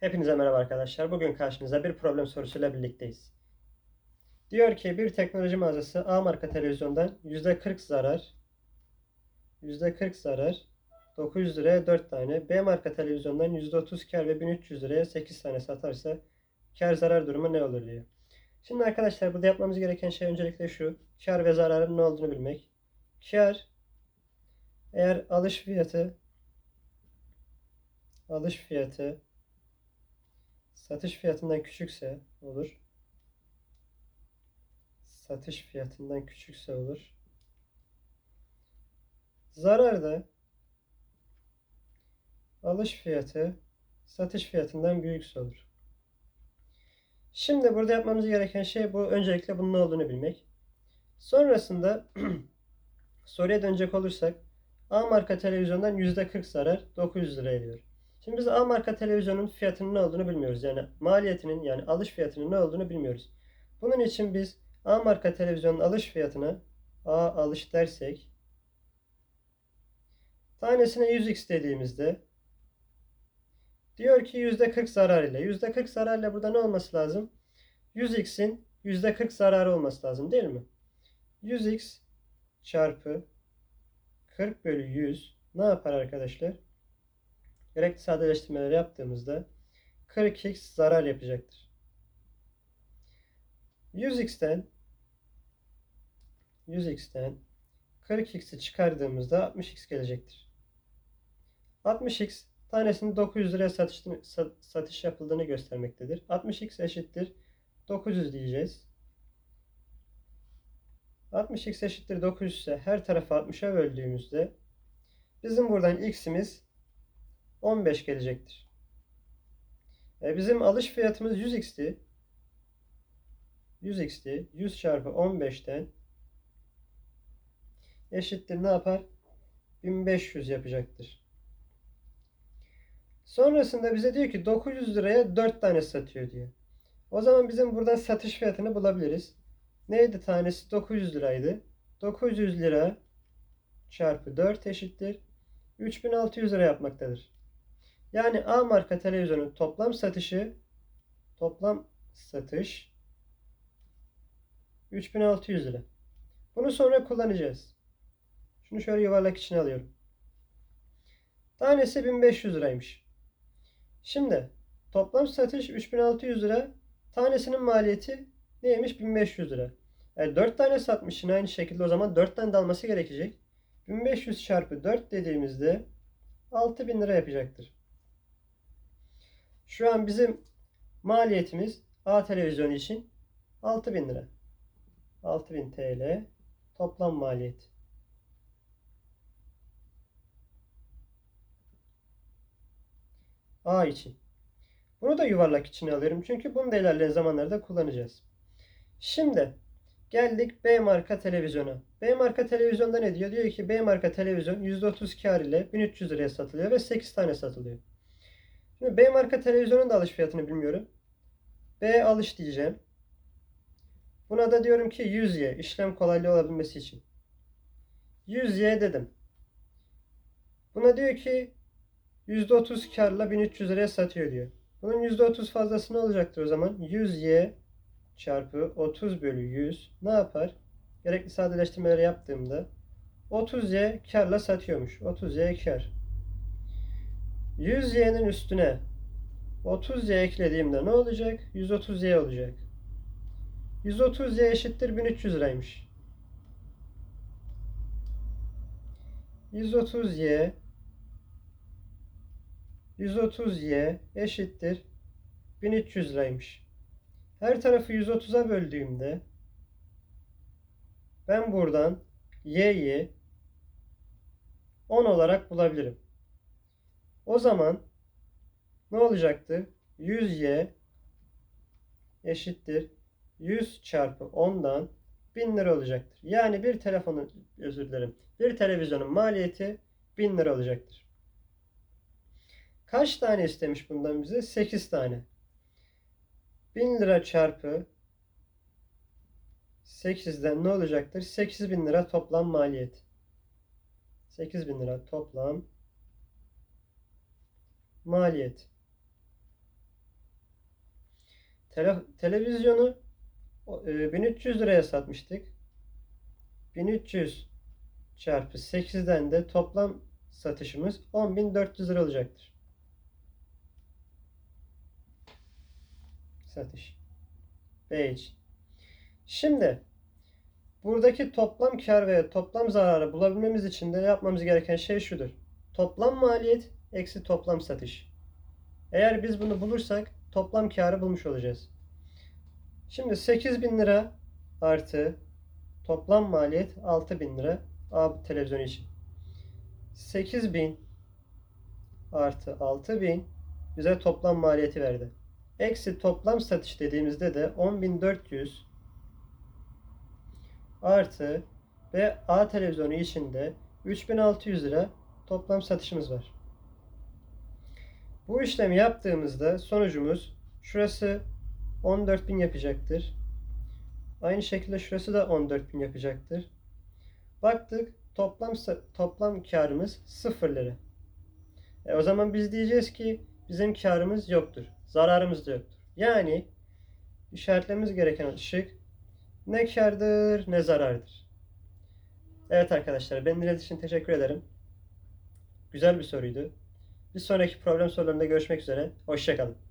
Hepinize merhaba arkadaşlar. Bugün karşınızda bir problem sorusuyla birlikteyiz. Diyor ki bir teknoloji mağazası A marka televizyondan %40 zarar %40 zarar 900 liraya 4 tane B marka televizyondan %30 kar ve 1300 liraya 8 tane satarsa kar zarar durumu ne olur diyor. Şimdi arkadaşlar burada yapmamız gereken şey öncelikle şu. Kar ve zararın ne olduğunu bilmek. Kar eğer alış fiyatı alış fiyatı satış fiyatından küçükse olur. Satış fiyatından küçükse olur. Zarar da alış fiyatı satış fiyatından büyükse olur. Şimdi burada yapmamız gereken şey bu. Öncelikle bunun ne olduğunu bilmek. Sonrasında soruya dönecek olursak A marka televizyondan %40 zarar 900 lira ediyor. Şimdi biz A marka televizyonun fiyatının ne olduğunu bilmiyoruz. Yani maliyetinin yani alış fiyatının ne olduğunu bilmiyoruz. Bunun için biz A marka televizyonun alış fiyatına A alış dersek tanesine 100x dediğimizde diyor ki %40 zarar ile. %40 zarar ile burada ne olması lazım? 100x'in %40 zararı olması lazım değil mi? 100x çarpı 40 bölü 100 ne yapar arkadaşlar? Gerekli sadeleştirmeleri yaptığımızda 40x zarar yapacaktır. 100x'ten 100x'ten 40x'i çıkardığımızda 60x gelecektir. 60x tanesinin 900 liraya satış, satış yapıldığını göstermektedir. 60x eşittir 900 diyeceğiz. 60x eşittir 900 ise her tarafı 60'a böldüğümüzde bizim buradan x'imiz 15 gelecektir. E bizim alış fiyatımız 100x'ti. 100x'ti. 100 çarpı 15'ten eşittir ne yapar? 1500 yapacaktır. Sonrasında bize diyor ki 900 liraya 4 tane satıyor diyor. O zaman bizim buradan satış fiyatını bulabiliriz. Neydi tanesi? 900 liraydı. 900 lira çarpı 4 eşittir. 3600 lira yapmaktadır. Yani A marka televizyonun toplam satışı toplam satış 3600 lira. Bunu sonra kullanacağız. Şunu şöyle yuvarlak içine alıyorum. Tanesi 1500 liraymış. Şimdi toplam satış 3600 lira. Tanesinin maliyeti neymiş? 1500 lira. Yani 4 tane satmışsın aynı şekilde o zaman 4 tane de alması gerekecek. 1500 çarpı 4 dediğimizde 6000 lira yapacaktır. Şu an bizim maliyetimiz A televizyonu için 6000 lira. 6000 TL toplam maliyet. A için. Bunu da yuvarlak içine alıyorum. Çünkü bunu da ilerleyen zamanlarda kullanacağız. Şimdi geldik B marka televizyona. B marka televizyonda ne diyor? Diyor ki B marka televizyon %30 kar ile 1300 liraya satılıyor ve 8 tane satılıyor. Şimdi B marka televizyonun da alış fiyatını bilmiyorum. B alış diyeceğim. Buna da diyorum ki 100Y işlem kolaylığı olabilmesi için. 100Y dedim. Buna diyor ki %30 karla 1300 liraya satıyor diyor. Bunun %30 fazlası ne olacaktır o zaman? 100Y çarpı 30 bölü 100 ne yapar? Gerekli sadeleştirmeleri yaptığımda 30Y karla satıyormuş. 30Y kar. 100y'nin üstüne 30y eklediğimde ne olacak? 130y olacak. 130y eşittir 1300 liraymış. 130y 130y eşittir 1300 liraymış. Her tarafı 130'a böldüğümde ben buradan y'yi 10 olarak bulabilirim. O zaman ne olacaktı? 100y eşittir 100 çarpı 10'dan 1000 lira olacaktır. Yani bir telefonun özür dilerim. Bir televizyonun maliyeti 1000 lira olacaktır. Kaç tane istemiş bundan bize? 8 tane. 1000 lira çarpı 8'den ne olacaktır? 8000 lira toplam maliyet. 8000 lira toplam maliyet. Tele- televizyonu o- e, 1300 liraya satmıştık. 1300 çarpı 8'den de toplam satışımız 10.400 lira olacaktır. Satış. İçin. Şimdi buradaki toplam kar ve toplam zararı bulabilmemiz için de yapmamız gereken şey şudur. Toplam maliyet eksi toplam satış. Eğer biz bunu bulursak toplam karı bulmuş olacağız. Şimdi 8000 lira artı toplam maliyet 6000 lira A televizyon için. 8000 artı 6000 bize toplam maliyeti verdi. Eksi toplam satış dediğimizde de 10400 artı ve A televizyonu içinde 3600 lira toplam satışımız var. Bu işlemi yaptığımızda sonucumuz şurası 14.000 yapacaktır. Aynı şekilde şurası da 14.000 yapacaktır. Baktık toplam toplam karımız 0 lira. E, o zaman biz diyeceğiz ki bizim karımız yoktur. Zararımız da yoktur. Yani işaretlememiz gereken ışık ne kardır ne zarardır. Evet arkadaşlar beni dinlediğiniz için teşekkür ederim. Güzel bir soruydu. Bir sonraki problem sorularında görüşmek üzere. Hoşçakalın.